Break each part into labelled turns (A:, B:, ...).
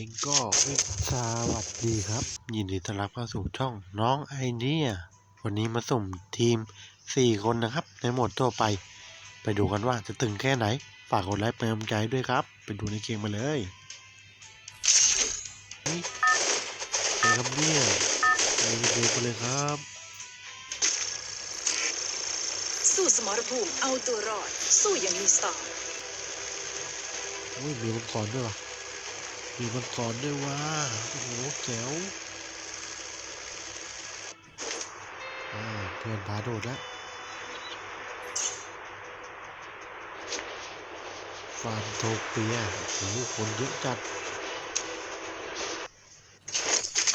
A: องก็ไม่สวัสดีครับ ยินดีต้อนรับเข้าสู่ช่องน้องไอเดียวันนี้มาสุ่มทีม 4 คนนะครับ ในโหมดทั่วไป ไปดูกันว่าจะตึงแค่ไหน ฝากกดไลค์เป็นกำลังใจด้วยครับ ไปดูในเกมมาเลยเฮ้ยเจอครับเนี่ยไปเกมกันเลยครับ
B: สู้สมรภูมิเอาตัวรอด สู้อย่างมีสไตล์
A: อุ้ยมีมังกรด้วยวะ มีมังกรด้วยว่ะโอ้โหแจ๋วอ่าเพื่อนพาโดดแล้วฟานโทเปียโอ้โหคนเยอะจัด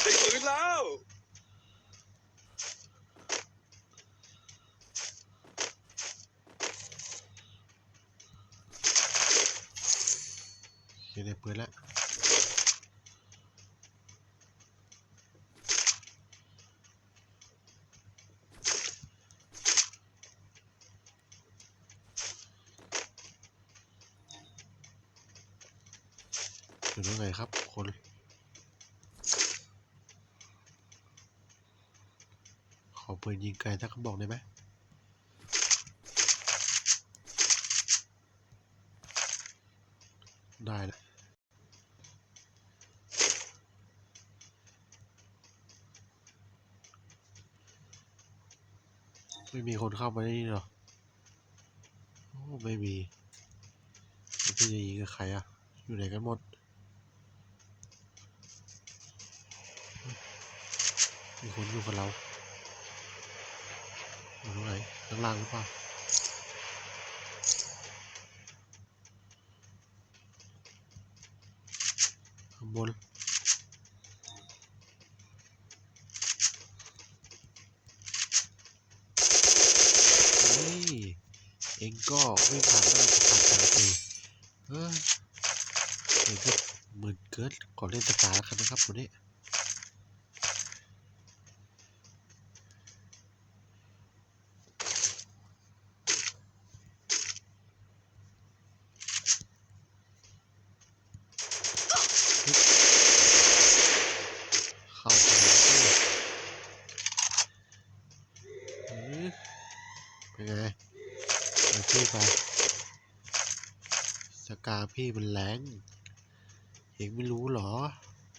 C: ได้ปืนแล้ว
A: เขียนในปืนแล้ว ยู่ตรงไหนครับคนขอปืนยิงไกลถ้าเขาบอกได้ไหมได้แล้วไม่มีคนเข้ามาในนี่หรอ โอ้ ไม่มีจะยิงกับใครอะ อยู่ไหนกันหมด มีคนอยู่กับเราอยู่ตรงไหนข้างล่างหรือเปล่าข้างบนเฮ้ยเองก็ไม่งผ่านได้จะผ่านกันเลยเฮ้ยเองก็เหมือนเกิดขอเล่นตะกร้าแล้วกันนะครับวันนี้ เข้าไปเลยเฮ้ยเป็น ไงเอาพี่ไปสกาพี่มันแรงเองไม่รู้หรอ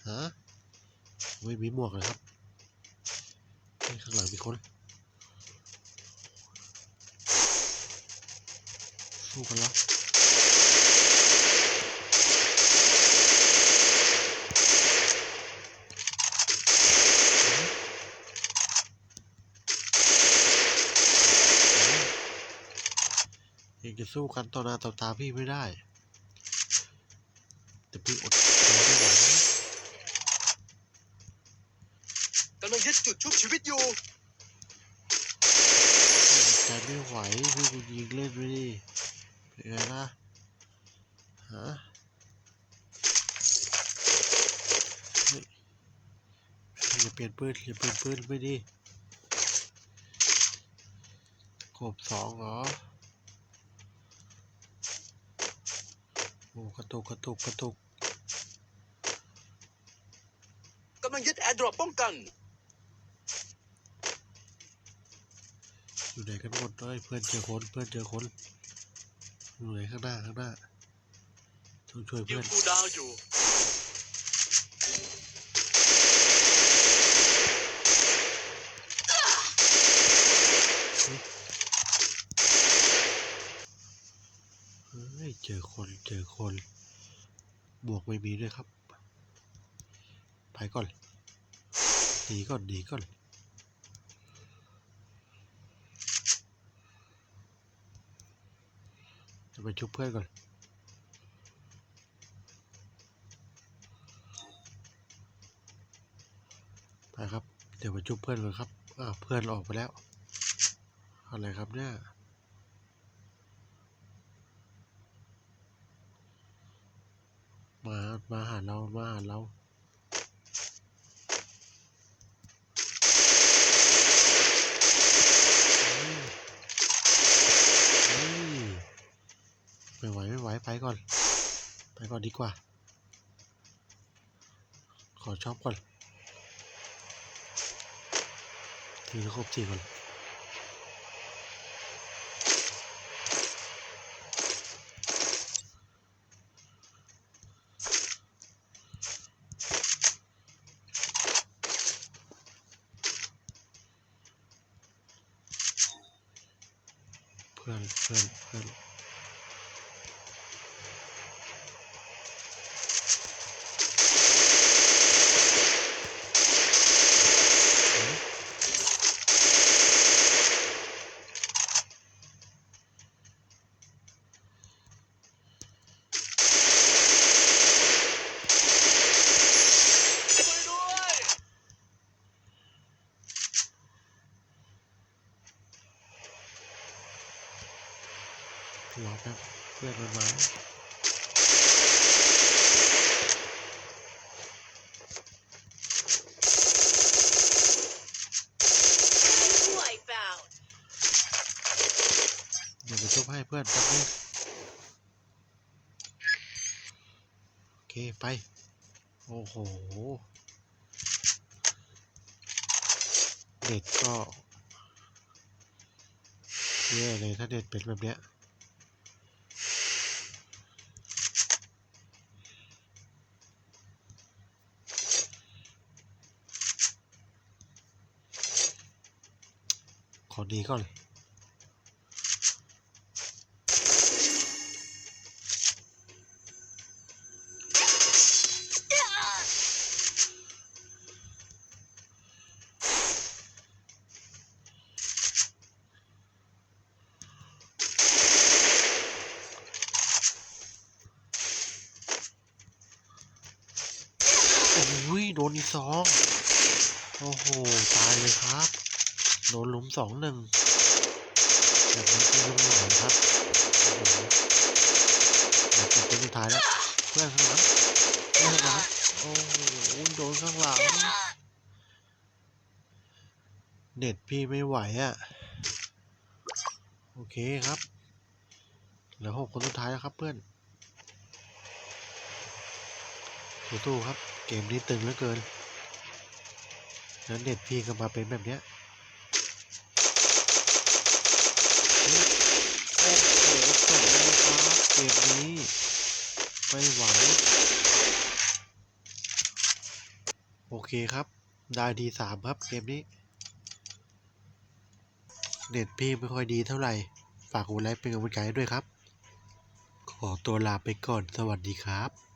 A: ฮะไม่มีหมวกเลยครับข้างหลังมีคนสู้กันแล้ว เอง จะสู้กันต่อหน้าต่อตาพี่ไม่ได้ แต่พี่อดทนไม่ไหว
C: กำลังยึดจุดชุบชีวิตอยู่
A: ใจไม่ไหวพี่กูยิงเล่นไปดิเป็นไงล่ะฮะเฮ้ยอย่าเปลี่ยนปืนอย่าเปลี่ยนปืนไม่ดีกบสองเหรอ อ้กระตุกกระตุกกระตุก
C: กำลังยึดแอร์ดรอปป้องกัน
A: อยู่ไหนกันหมดเลยเพื่อนเจอคนเพื่อนเจอคนอยู่ไหนข้างหน้าข้างหน้าต้องช่วย
C: ยิ
A: เพื่
C: ง
A: อน
C: กูดาวอยู่
A: เจอคนเจอคน บวกไม่มีด้วยครับ ไปก่อนหนีก่อนหนีก่อนจะไปชุบเพื่อนก่อนไปครับ เดี๋ยวไปชุบเพื่อนก่อนครับอ้าเพื่อนออกไปแล้วอะไรครับเนี่ย มา มาหาเรา มาหาเราไม่ไหวไม่ไหวไปก่อน ไปก่อนดีกว่า ขอชอบก่อนทีละครบสี่ก่อนเพื่อนเพื่อนเพื่อน
C: ช่วยด้วย
A: รอแป๊บเพื่อนมันมา
B: ไวเปล่า
A: เดี๋ยวไปชุบให้เพื่อนแป๊บนึงโอเค ไป โอ้โห เด็ดก็แย่เลยถ้าเด็ดเป็นแบบเนี้ย อดีก่อนโอ้ยโดนอีกสอง โอ้โห ตายเลยครับ โดนหลุมสองหนึ่งแบบนี้คือไม่ไหวครับโอ้โหเดี๋ยวเป็นคนสุดท้ายแล้ว เพื่อนข้างหลังเพื่อนข้างหลังโอ้โหโดนข้างหลัง เน็ตพี่ไม่ไหวอะ่ะ โอเคครับเหลือหกคนสุดท้ายแล้วครับเพื่อนสู้ๆครับ เกมนี้ตึงเหลือเกิน แล้วเน็ตพี่ก็มาเป็นแบบเนี้ยเฮ้ยโอ้โหจบแล้วครับเกมนี้ ไม่ไหว โอเคครับ ได้ดีสามครับ เกมนี้ เน็ตพี่ไม่ค่อยดีเท่าไหร่ ฝากกดไลค์เป็นกำลังใจด้วยครับ ขอตัวลาไปก่อน สวัสดีครับ